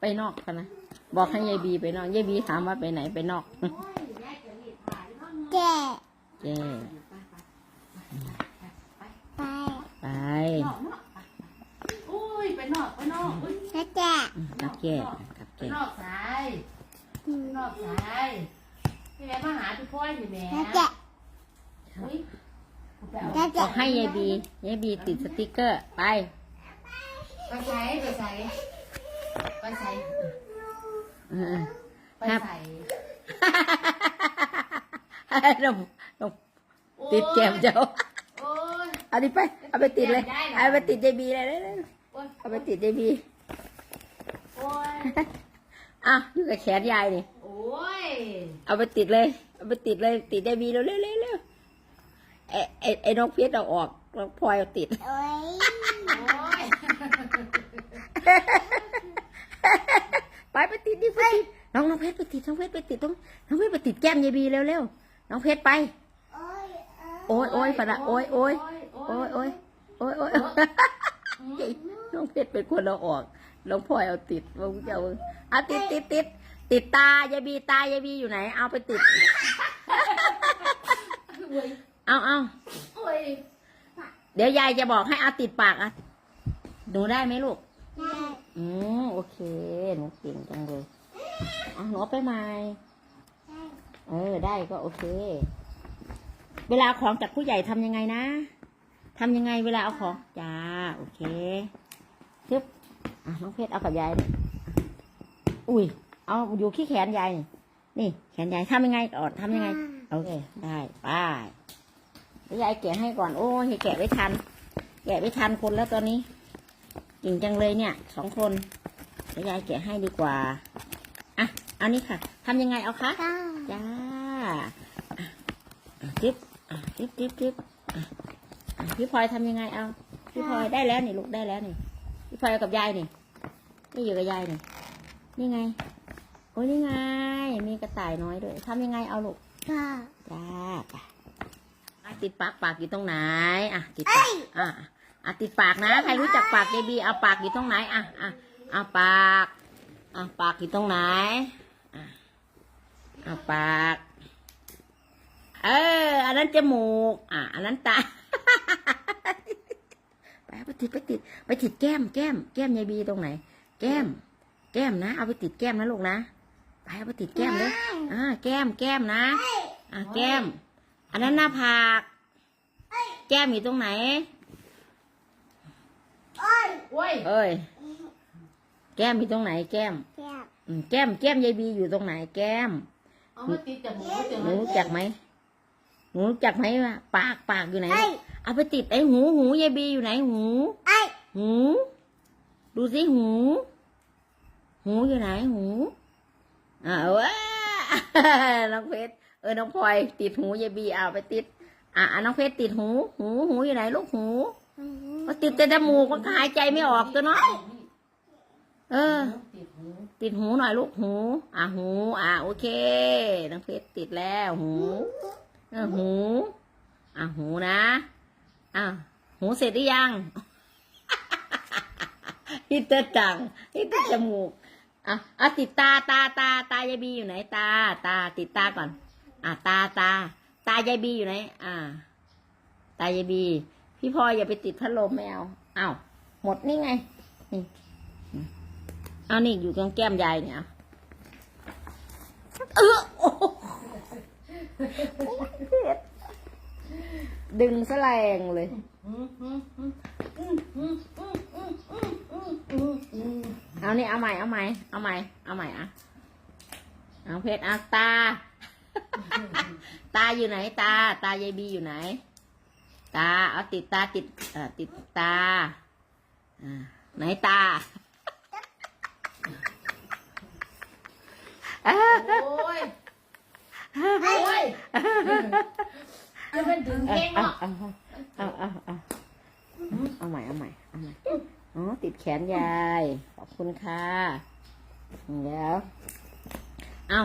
ไปนอกกันนะ บอกให้ยายบีไปนอก ยายบีถามว่าไปไหนไปนอก แก่เจ้ไปไปนอกเนาะอุ้ยไปนอกไปนอกอุ้ยแล้วแก่กับแก่กับไปแก่นอกสายไปนอกสายพี่แม่มาหาพี่พ่อยพี่แม่แล้วแก่อุ้ยไปเอาแล้วบแก่อกให้ยายบียายบีติดสติกเกอร์ไป ไปใส่ไปใส่ไปใส่เออไปใส่นมนมติดแก้มเจ้าโอ้ยเอาดิไป เอาไปติดเลย เอาไปติดยายบีเลยเลยเลยโอ้ยเอาไปติดยายบีโอ้ยอ้าวอยู่กับแขนยายนี่โอ้ยเอาไปติดเลย เอาไปติดเลย ติดยายบีเร็วเร็วเร็วเร็วไอ้ไอ้ไอ้น้องเพชรเอาออกน้องพลอยเอาติดโอ้ยโอ้ย ไปไปติดดิไปติดน้องน้องเพชรไปติดน้องเพชรไปติดต้องน้องเพชรไปติดแก้มยายบีเร็วเร็วน้องเพชรไป โอ้ยโอ้ยโอ้ยปะนะโอ้ยโอ้ยโอ้ยโอ้ยโอ้ยโอ้ยน้องเพชรเป็นคนเอาออกน้องพลอยเอาติดว่าเจ้าเอาติดติดติดติดตายายบีตายายบีอยู่ไหน เอาไปติดโอ้ยเอาเอาโอ้ยเดี๋ยวยายจะบอกให้เอาติดปากอะหนูได้ไหมลูกได้ อืมโอเค หนูเก่งจังเลย อะหนูเอาไปใหม่ได้เออ ได้ก็โอเค เวลาเอาของจากผู้ใหญ่ทำยังไงนะทำยังไงเวลาเอาของจ้าโอเคทึบอะน้องเพชรเอากับยายนี่อุ้ย เอาอยู่ที่แขนยายนี่นี่แขนยายทำยังไงก่อนทำยังไง โอเค ได้ไปเดี๋ยวยายแกะให้ก่อน โอ้ยแกะไม่ทัน แกะไม่ทันคนแล้วตอนนี้เก่งจังเลยเนี่ยสองคนเดี๋ยวยายแกะให้ดีกว่าอะเอานี้ค่ะทำยังไงเอาคะได้จ้าอะอะจิ๊บอะจิ๊บจิ๊บจิ๊บอะอะพี่พลอยทำยังไงเอาพี่พลอยได้แล้วนี่ลูกได้แล้วนี่พี่พลอยเอากับยายนี่นี่อยู่กับยายนี่นี่ไงโอ้ยนี่ไงมีกระต่ายน้อยด้วยทำยังไงเอาลูกได้จ้าไปอะติดปากปากอยู่ตรงไหนอะติดปากอะ อะติดปากนะ ใครรู้จักปากเจบีเอาปากอยู่ตรงไหนอะอะเอาปากอะปากอยู่ตรงไหนอะเอาปาก เออ อันนั้นจมูก อะ อันนั้นตาไปเอาไปติดไปติด ไปติดแก้มแก้มแก้มยายบีตรงไหน แก้ม แก้มนะ เอาไปติดแก้มนะลูกนะไปเอาไปติดแก้มเลยอ่าแก้มแก้มนะ อะแก้ม อันนั้นหน้าผาก แก้มอยู่ตรงไหนโอ้ยโอ้ย เอ้ย แก้มอยู่ตรงไหนแก้ม แก่อืมแก้มแก้มยายบีอยู่ตรงไหนแก้ม เอามาติดจมูกจังหเลนูยรู้จักไหมหนูรู้จักไหมว่าปากปากอยู่ไหน ไอ้เอาไปติดไอ้หูหูยายบีอยู่ไหนหู ไอ้หู ดูสิหู หูอยู่ไหนหูอ่าเว้าน้องเพชรเออน้องพลอยติดหูยายบีเอาไปติด อะอะน้องเพชรติดหู หูหูอยู่ไหนลูกหู ก็ติดแต่จมูกมันก็หายใจไม่ออกตัวเนาะเออติดหูติดหูหน่อยลูกหู อะหู อะโอเคน้องเพชรติดแล้วหู เออหู อะหูนะอะหูเสร็จหรือยังฮิตเตอร์จังฮิตเตอร์จมูกอะอะติดตาตาตาตายายบีอยู่ไหน ตา ตา ติดตาก่อน อะตาตา ตายายบีอยู่ไหน อ่า ตายายบี พี่พลอยอย่าไปติดพัดลมไม่เอาเอาหมดนี่ไง นี่ เอานี่อยู่ตรงแก้มยายเนี่ยเออดึงแสแลงเลยเอานี่เอาใหม่เอาใหม่เอาใหม่เอาใหม่อะเอาเพชรอาตา ตาอยู่ไหน ตา ตายายบีอยู่ไหน ตา เอาติดตาติดเอ่อติดตาอ่าไหนตาโอ้ยโอ้ยจะเป็นถึงเอาเก่งเอาเนาะเอาเอาเอาเอาเอาใหม่เอาใหม่เอาใหม่อ๋อติดแขนยาย ขอบคุณค่ะ เดี๋ยว เอา